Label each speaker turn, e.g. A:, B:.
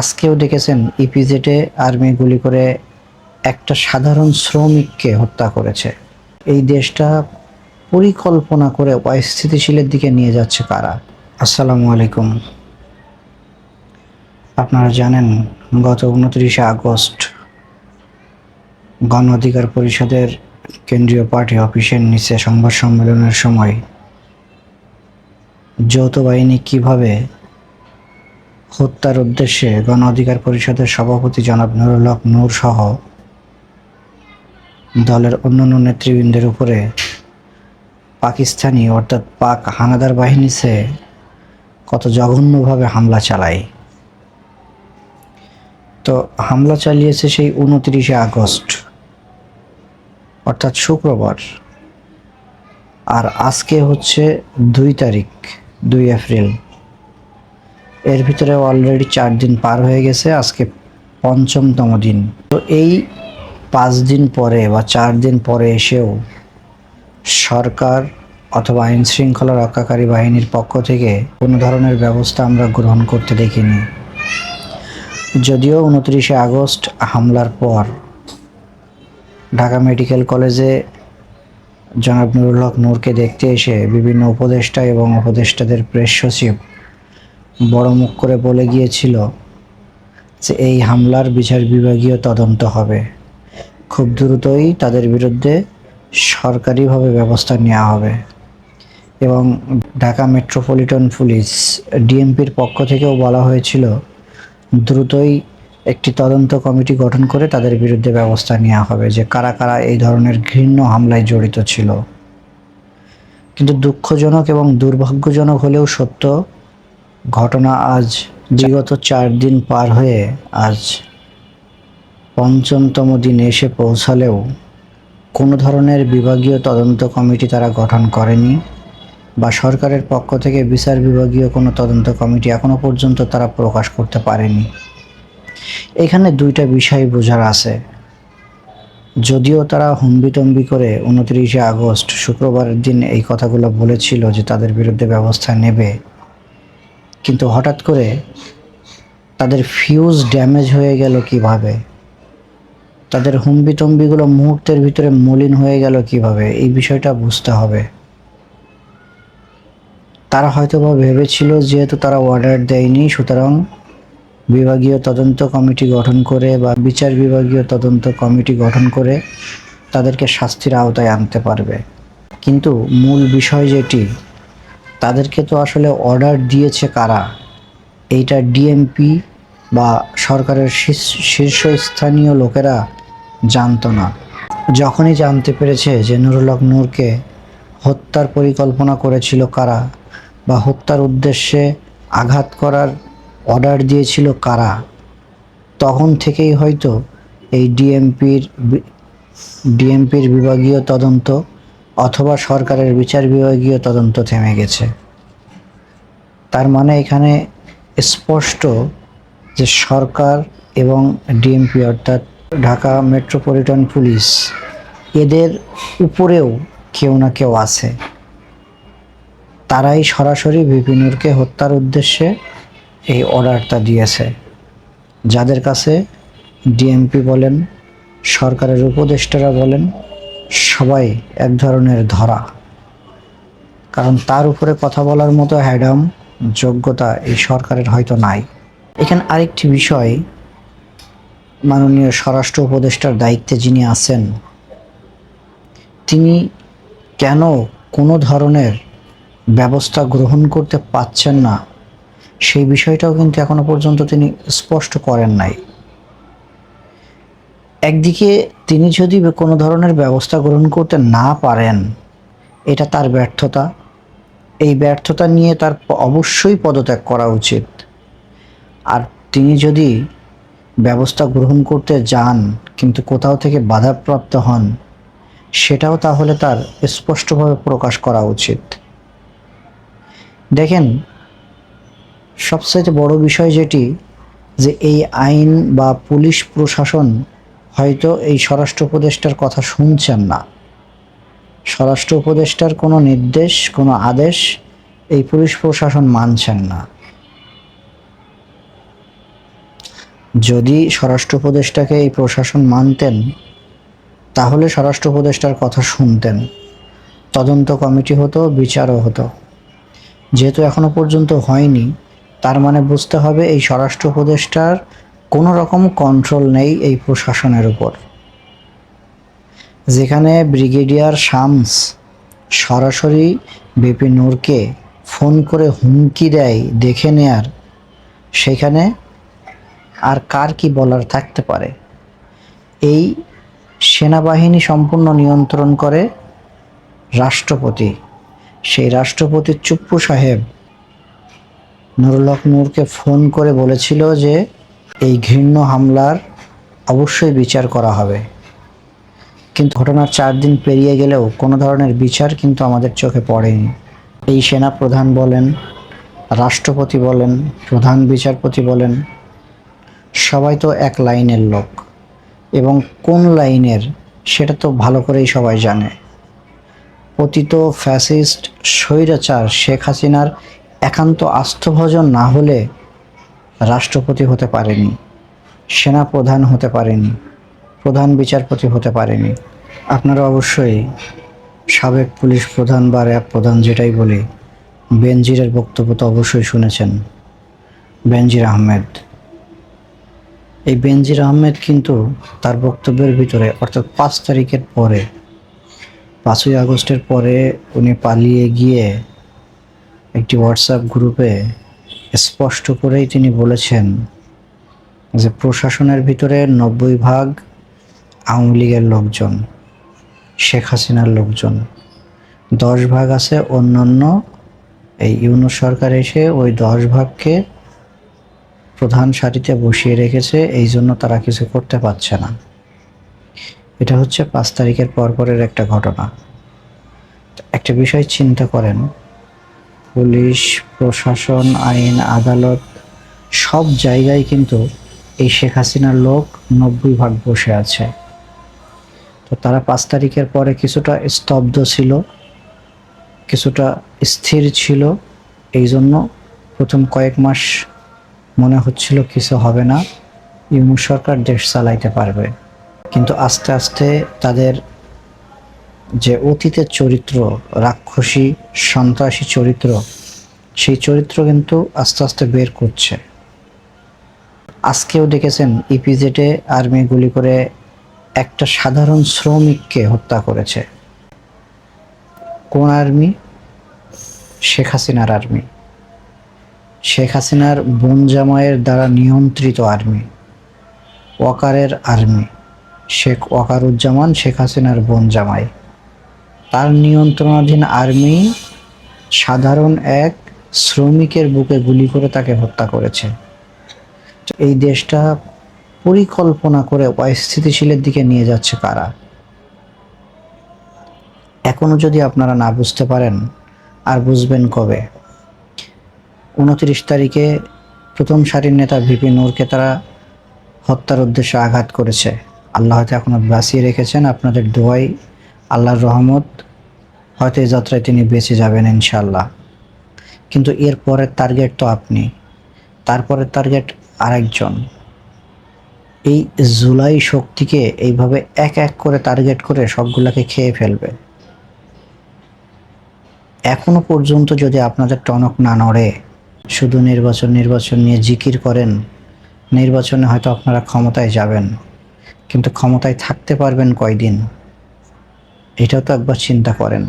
A: আজকেও দেখেছেন ইপিজেটে আর্মি গুলি করে একটা সাধারণ শ্রমিককে হত্যা করেছে। এই দেশটা পরিকল্পনা করে অস্থিতিশীলের দিকে নিয়ে যাচ্ছে কারা? আসসালামু আলাইকুম। আপনারা জানেন, গত উনত্রিশে আগস্ট গণ অধিকার পরিষদের কেন্দ্রীয় পার্টি অফিসের নিচে সংবাদ সম্মেলনের সময় যৌথ বাহিনী কীভাবে হত্যার উদ্দেশ্যে গণ অধিকার পরিষদের সভাপতি জনাব নুরুল হক নূর সহ দলের অন্যান্য নেতৃবৃন্দের উপরে পাকিস্তানি, অর্থাৎ পাক হানাদার বাহিনী সে কত জঘন্যভাবে হামলা চালায়। তো হামলা চালিয়েছে সেই উনত্রিশে আগস্ট, অর্থাৎ শুক্রবার। আর আজকে হচ্ছে দুই তারিখ, দুই এপ্রিল। এর ভিতরে অলরেডি চার দিন পার হয়ে গেছে, আজকে পঞ্চমতম দিন। তো এই পাঁচ দিন পরে বা চার দিন পরে এসেও সরকার অথবা আইন শৃঙ্খলা রক্ষাকারী বাহিনীর পক্ষ থেকে কোনো ধরনের ব্যবস্থা আমরা গ্রহণ করতে দেখিনি। যদিও উনত্রিশে আগস্ট হামলার পর ঢাকা মেডিকেল কলেজে জনাব নুরুল হক নূরকে দেখতে এসে বিভিন্ন উপদেষ্টা এবং উপদেষ্টাদের প্রেস সচিব বড় মুখ করে বলে গিয়েছিল যে এই হামলার বিচার বিভাগীয় তদন্ত হবে। খুব দ্রুতই তাদের বিরুদ্ধে সরকারিভাবে ব্যবস্থা নেওয়া হবে এবং ঢাকা মেট্রোপলিটন পুলিশ ডিএমপির পক্ষ থেকেও বলা হয়েছিল, দ্রুতই একটি তদন্ত কমিটি গঠন করে তাদের বিরুদ্ধে ব্যবস্থা নেওয়া হবে যে কারা কারা এই ধরনের ঘৃণ্য হামলায় জড়িত ছিল। কিন্তু দুঃখজনক এবং দুর্ভাগ্যজনক হলেও সত্য ঘটনা আজ বিগত চার দিন পার হয়ে আজ পঞ্চমতম দিনে এসে পৌঁছালেও কোনো ধরনের বিভাগীয় তদন্ত কমিটি তারা গঠন করেনি বা সরকারের পক্ষ থেকে বিচার বিভাগীয় কোনো তদন্ত কমিটি এখনও পর্যন্ত তারা প্রকাশ করতে পারেনি। এখানে দুইটা বিষয় বোঝার আছে। যদিও তারা হুম্বিতম্বি করে উনত্রিশে আগস্ট শুক্রবারের দিন এই কথাগুলো বলেছিল যে তাদের বিরুদ্ধে ব্যবস্থা নেবে কিন্তু হঠাৎ করে তাদের ফিউজ ড্যামেজ হয়ে গেল কীভাবে? তাদের হুম্বিতম্বিগুলো মুহূর্তের ভিতরে মলিন হয়ে গেল কীভাবে? এই বিষয়টা বুঝতে হবে। তারা হয়তো বা ভেবেছিল যেহেতু তারা অর্ডার দেয়নি, সুতরাং বিভাগীয় তদন্ত কমিটি গঠন করে বা বিচার বিভাগীয় তদন্ত কমিটি গঠন করে তাদেরকে শাস্তির আওতায় আনতে পারবে। কিন্তু মূল বিষয় যেটি তাদেরকে তো আসলে অর্ডার দিয়েছে কারা? এইটা ডিএমপি বা সরকারের শীর্ষ- শীর্ষস্থানীয় লোকেরা জানতো না। যখনই জানতে পেরেছে যে নুরুল হক নূরকে হত্যার পরিকল্পনা করেছিল কারা বা হত্যার উদ্দেশ্যে আঘাত করার অর্ডার দিয়েছিল কারা, তখন থেকেই হয়তো এই ডিএমপির ডিএমপির বিভাগীয় তদন্ত অথবা সরকারের বিচার বিভাগীয় তদন্ত থেমে গেছে। তার মানে এখানে স্পষ্ট যে সরকার এবং ডিএমপি অর্থাৎ ঢাকা মেট্রোপলিটন পুলিশ এদের উপরেও কেউ না কেউ আছে। তারাই সরাসরি বিপিনুরকে হত্যার উদ্দেশ্যে এই অর্ডারটা দিয়েছে। যাদের কাছে ডিএমপি বলেন, সরকারের উপদেষ্টারা বলেন সবাই এক ধরনের ধরা। কারণ তার উপরে কথা বলার মতো হ্যাডাম যোগ্যতা এই সরকারের হয়তো নাই। এখানে আরেকটি বিষয়, মাননীয় স্বরাষ্ট্র উপদেষ্টার দায়িত্বে যিনি আছেন, তিনি কেন কোনো ধরনের ব্যবস্থা গ্রহণ করতে পাচ্ছেন না, সেই বিষয়টাও কিন্তু এখনও পর্যন্ত তিনি স্পষ্ট করেন নাই। একদিকে তিনি যদি কোনো ধরনের ব্যবস্থা গ্রহণ করতে না পারেন, এটা তার ব্যর্থতা। এই ব্যর্থতা নিয়ে তার অবশ্যই পদত্যাগ করা উচিত। আর তিনি যদি ব্যবস্থা গ্রহণ করতে যান, কিন্তু কোথাও থেকে বাধাপ্রাপ্ত হন, সেটাও তাহলে তার স্পষ্টভাবে প্রকাশ করা উচিত। দেখেন সবচেয়ে বড় বিষয় যেটি, যে এই আইন বা পুলিশ প্রশাসন হয়তো এই স্বরাষ্ট্র উপদেষ্টার কথা শুনছেন না। স্বরাষ্ট্র উপদেষ্টার কোনো নির্দেশ, কোনো আদেশ এই পুলিশ প্রশাসন মানছেন না। যদি স্বরাষ্ট্র উপদেষ্টাকে এই প্রশাসন মানতেন, তাহলে স্বরাষ্ট্র উপদেষ্টার কথা শুনতেন। তদন্ত কমিটি হতো, বিচারও হতো। যেহেতু এখনও পর্যন্ত হয়নি, তার মানে বুঝতে হবে এই স্বরাষ্ট্র উপদেষ্টার কোনো রকম কন্ট্রোল নেই এই প্রশাসনের উপর। যেখানে ব্রিগেডিয়ার শামস সরাসরি বিপি নূরকে ফোন করে হুমকি দেয়, দেখে নেয়ার, সেখানে আর কার কি বলার থাকতে পারে? এই সেনাবাহিনী সম্পূর্ণ নিয়ন্ত্রণ করে রাষ্ট্রপতি। সেই রাষ্ট্রপতি চুপ্পু সাহেব নুরুল হক নূরকে ফোন করে বলেছিল যে এই ঘৃণ্য হামলার অবশ্যই বিচার করা হবে। কিন্তু ঘটনার চার দিন পেরিয়ে গেলেও কোনো ধরনের বিচার কিন্তু আমাদের চোখে পড়েনি। এই সেনা প্রধান বলেন, রাষ্ট্রপতি বলেন, প্রধান বিচারপতি বলেন, সবাই তো এক লাইনের লোক। এবং কোন লাইনের সেটা তো ভালো করেই সবাই জানে। পতিত ফ্যাসিস্ট স্বৈরাচার শেখ হাসিনার একান্ত আস্থভজন না হলে রাষ্ট্রপতি হতে পারেনি সেনা প্রধান হতে পারেনি, প্রধান বিচারপতি হতে পারেনি। আপনারা অবশ্যই সাবেক পুলিশ প্রধান বা র্যাব প্রধান যেটাই বলি, বেনজিরের বক্তব্য তো অবশ্যই শুনেছেন, বেনজির আহমেদ। এই বেনজির আহমেদ কিন্তু তার বক্তব্যের ভিতরে, অর্থাৎ পাঁচ তারিখের পরে, পাঁচই আগস্টের পরে উনি পালিয়ে গিয়ে একটি হোয়াটসঅ্যাপ গ্রুপে স্পষ্ট করেই তিনি বলেছেন যে প্রশাসনের ভিতরে নব্বই ভাগ আওয়ামী লীগের লোকজন, শেখ হাসিনার লোকজন। দশ ভাগ আছে অন্যান্য, এই ইউনুস সরকার এসে ওই দশ ভাগকে প্রধান সারিতে বসিয়ে রেখেছে, এই জন্য তারা কিছু করতে পারছে না। এটা হচ্ছে পাঁচ তারিখের পরপরের একটা ঘটনা। একটা বিষয় চিন্তা করেন পুলিশ, প্রশাসন, আইন, আদালত সব জায়গায় কিন্তু এই শেখ হাসিনার লোক নব্বই ভাগ বসে আছে। তো তারা পাঁচ তারিখের পরে কিছুটা স্তব্ধ ছিল, কিছুটা স্থির ছিল। এই জন্য প্রথম কয়েক মাস মনে হচ্ছিল কিছু হবে না, ইউনুস সরকার দেশ চালাইতে পারবে। কিন্তু আস্তে আস্তে তাদের যে অতীতের চরিত্র, রাক্ষসী, সন্ত্রাসী চরিত্র, সেই চরিত্র কিন্তু আস্তে আস্তে বের করছে। আজকেও দেখেছেন ইপিজেটে আর্মি গুলি করে একটা সাধারণ শ্রমিককে হত্যা করেছে। কোন আর্মি? শেখ হাসিনার আর্মি। শেখ হাসিনার বোন জামাইয়ের দ্বারা নিয়ন্ত্রিত আর্মি। ওয়াকারের আর্মি। শেখ ওয়াকারুজ্জামান, শেখ হাসিনার বোন জামাই। তার নিয়ন্ত্রণাধীন আর্মি সাধারণ এক শ্রমিকের বুকে গুলি করে তাকে হত্যা করেছে। এই দেশটা পরিকল্পনা করে অস্থিতিশীলের দিকে নিয়ে যাচ্ছে কারা? এখনও যদি আপনারা না বুঝতে পারেন, আর বুঝবেন কবে? উনত্রিশ তারিখে প্রথম সারির নেতা ভিপি নূরকে তারা হত্যার উদ্দেশ্যে আঘাত করেছে। আল্লাহ হয়তো এখনও বাঁচিয়ে রেখেছেন। আপনাদের দোয়াই আল্লাহর রহমত, হয়তো এই যাত্রায় তিনি বেঁচে যাবেন ইনশাল্লাহ কিন্তু এর পরের টার্গেট তো আপনি। তারপরের টার্গেট আরেকজন। এই জুলাই শক্তিকে এইভাবে এক এক করে টার্গেট করে সবগুলাকে খেয়ে ফেলবে। এখনও পর্যন্ত যদি আপনাদের টনক না নড়ে, শুধু নির্বাচন নির্বাচন নিয়ে জিকির করেন, নির্বাচনে হয়তো আপনারা ক্ষমতায় যাবেন। কিন্তু ক্ষমতায় থাকতে পারবেন কয়দিন? এটাও তো একবার চিন্তা করেন।